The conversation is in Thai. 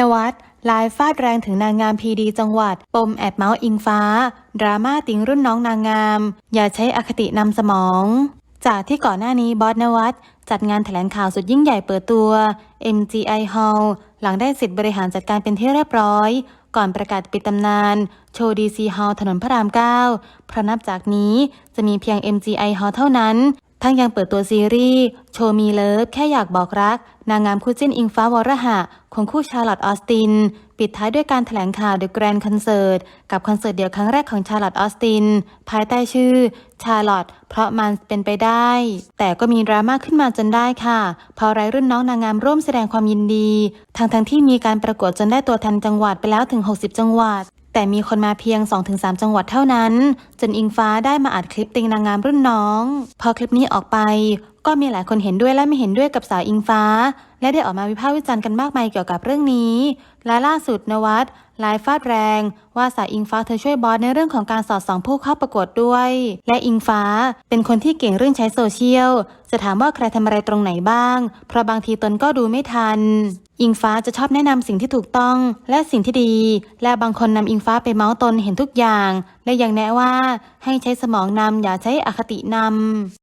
นวัดไลฟ์ฟาดแรงถึงนางงามพีดีจังหวัด ปมแอบเมาส์อิงฟ้า ดราม่าติงรุ่นน้องนางงาม อย่าใช้อคตินำสมอง จากที่ก่อนหน้านี้บอสนวัดจัดงานแถลงข่าวสุดยิ่งใหญ่เปิดตัว MGI Hall หลังได้สิทธิ์บริหารจัดการเป็นที่เรียบร้อย ก่อนประกาศปิดตำนาน โชว์ DC Hall ถนนพระราม 9 เพราะนับจากนี้จะมีเพียง MGI Hall เท่านั้น ทั้งยังเปิดตัวซีรีส์โชว์มีเลิฟแค่อยากบอกรัก นางงามคู่จิ้นอิงฟ้าวรหะของคู่ชาร์ลอตออสติน ปิดท้ายด้วยการแถลงข่าว The Grand Concert กับคอนเสิร์ตเดี่ยวครั้งแรกของชาร์ลอตออสติน ภายใต้ชื่อชาร์ลอตเพราะมันเป็นไปได้ แต่ก็มีดราม่าขึ้นมาจนได้ค่ะเพราะไร้รุ่นน้องนางงามร่วมแสดงความยินดี ทั้งทั้งที่มีการประกวดจนได้ตัวแทนจังหวัดไปแล้วถึง 60 จังหวัด แต่มีคนมาเพียง 2-3 จังหวัดเท่านั้น จนอิงฟ้าได้มาอัดคลิปติงนางงามรุ่นน้อง พอคลิปนี้ออกไป ก็มีหลายคนเห็นด้วยและไม่เห็นด้วยกับสาวอิงฟ้า และได้ออกมาวิพากษ์วิจารณ์กันมากมายเกี่ยวกับเรื่องนี้ และล่าสุดนวัดไลฟ์ฟาดแรง ว่าสาวอิงฟ้าเธอช่วยบอสในเรื่องของการสอดส่องผู้เข้าประกวดด้วย และอิงฟ้าเป็นคนที่เก่งเรื่องใช้โซเชียลจะถามว่าใครทำอะไรตรงไหนบ้าง เพราะบางทีตนก็ดูไม่ทัน อิงฟ้าจะชอบแนะนำสิ่งที่ถูกต้องและสิ่งที่ดี และบางคนนำอิงฟ้าไปเมาส์ตนเห็นทุกอย่าง และยังแนะว่าให้ใช้สมองนำอย่าใช้อคตินำ